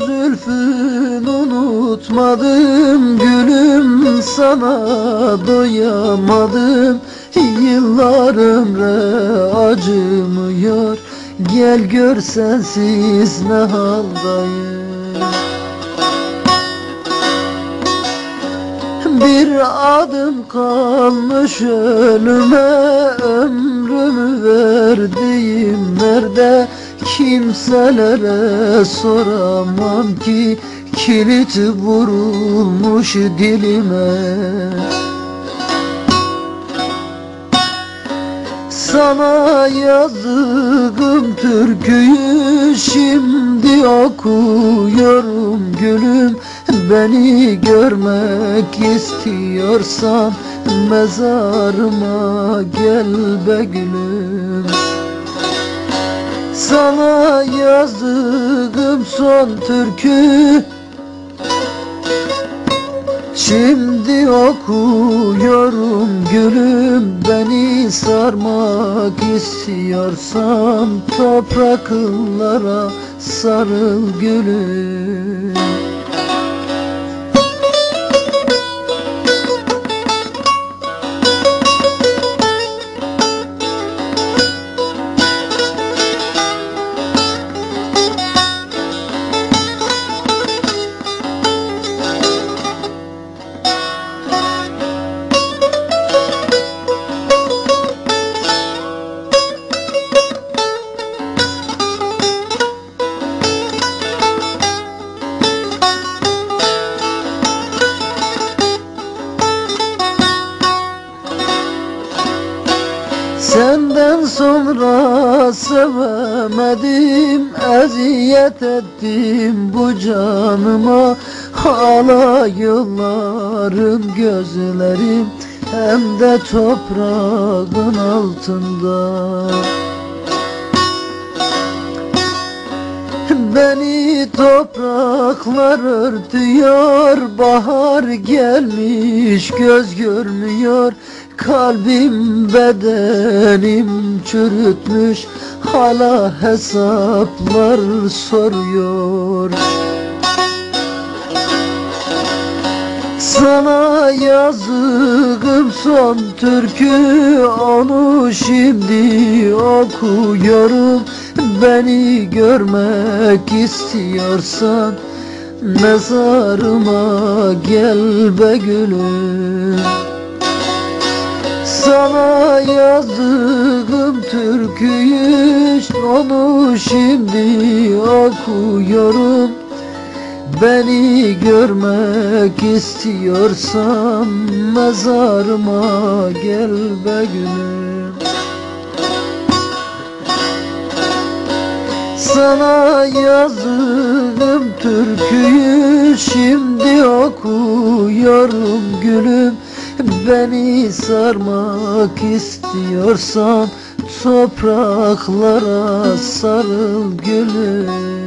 lütfün unutmadım Gülüm sana doyamadım. Yıllar ömre acımıyor Gel gör sensiz ne haldayım. Bir adım kalmış ölüme Ömrümü verdiğim nerede Kimselere soramam ki Kilit vurulmuş dilime. Sana yazdığım türküyü şimdi okuyorum gülüm. Beni görmek istiyorsan mezarıma gel be gülüm Sana yazdığım son türkü. Şimdi okuyorum gülüm. Beni sarmak istiyorsan Topraklara sarıl gülüm Senden sonra sevemedim Eziyet ettim bu canıma. Hala yılların gözlerim Hem de toprağın altında. Beni topraklar örtüyor Bahar gelmiş göz görmüyor Kalbim bedenim çürütmüş. Hala hesaplar soruyor. Sana yazdığım son türkü Onu şimdi okuyorum. Beni görmek istiyorsan Mezarıma gel be gülüm sana yazdığım türküyü onu şimdi okuyorum. Beni görmek istiyorsan mezarıma gel be gülüm. Sana yazdığım türküyü şimdi okuyorum gülüm Beni sarmak istiyorsan topraklara sarıl gülüm